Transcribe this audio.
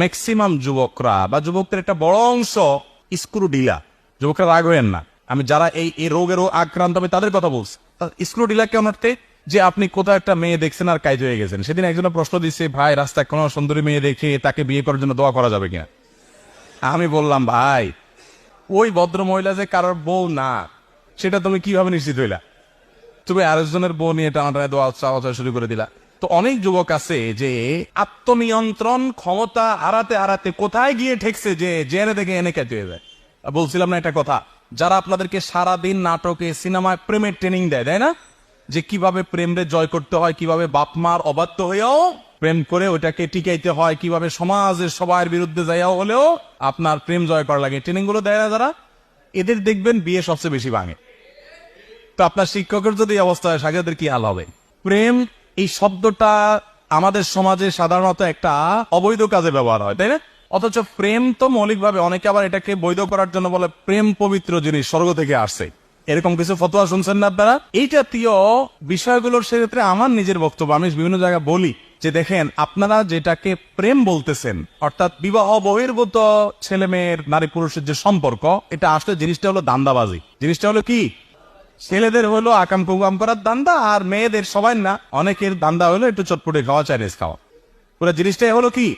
Maximum যুবকরা বা যুবকদের একটা বড় অংশ স্ক্রু ডিলা যুবকরা রাগ হয়েন না। আমি যারা এই এই রোগেরও আক্রান্ত হবে তাদের কথা বলছি। স্ক্রু কেমন অর্থে যে আপনি কোথাও একটা মেয়ে দেখছেন আর কাজ হয়ে গেছেন। সেদিন একজন প্রশ্ন দিচ্ছে ভাই, রাস্তায় কোনো সুন্দরী মেয়ে দেখে তাকে বিয়ে করার জন্য দোয়া করা যাবে কিনা? আমি বললাম, ভাই, ওই ভদ্র মহিলা যে কারোর বউ না, সেটা তুমি কীভাবে নিশ্চিত হইলা? তুমি আরেকজনের বউ নিয়ে টানাটানে দোয়া চাওয়া চাওয়া শুরু করে দিলা। তো অনেক যুবক আছে যে আত্মনিয়ন্ত্রণ ক্ষমতা হারাতে হারাতে কোথায় গিয়ে ঠেকছে যে জেনে দেখে এনে খেতে হয়ে যায় বলছিলাম না একটা কথা, যারা আপনাদেরকে সারাদিন নাটকে, সিনেমায় প্রেমের ট্রেনিং দেয়, তাই না? যে কীভাবে প্রেমরে জয় করতে হয়, কীভাবে বাপ মার অবাধ্য হয়েও প্রেম করে ওটাকে টিকাইতে হয়, কীভাবে সমাজের সবার বিরুদ্ধে যাইয়াও হলেও আপনার প্রেম জয় করা লাগে। ট্রেনিংগুলো দেয় না যারা? এদের দেখবেন বিয়ে সবচেয়ে বেশি ভাঙে। তো আপনার শিক্ষকের যদি অবস্থা হয় সাগরদের কি হাল হবে? প্রেম এই শব্দটা আমাদের সমাজে সাধারণত একটা অবৈধ কাজে ব্যবহার হয়, তাই না? অথচ প্রেম তো মৌলিকভাবে অনেকে আবার এটাকে বৈধ করার জন্য বলে প্রেম পবিত্র জিনিস স্বর্গ থেকে আসছে। এরকম কিছু ফতোয়া শুনছেন না আপনারা? এই জাতীয় বিষয়গুলোর সেক্ষেত্রে আমার নিজের বক্তব্য, আমি বিভিন্ন জায়গায় বলি যে দেখেন, আপনারা যেটাকে প্রেম বলতেছেন, অর্থাৎ বিবাহ বহির্ভূত ছেলে মেয়ের নারী পুরুষের যে সম্পর্ক, এটা আসলে জিনিসটা হলো দান্দাবাজি। জিনিসটা হলো কি? ছেলেদের হলো আকাম কুকাম করার দান্দা, আর মেয়েদের সবাই না, অনেকের দান্দা হলো একটু চটপটে খাওয়া, চাইনিজ খাওয়া। পুরো জিনিসটাই হলো কি?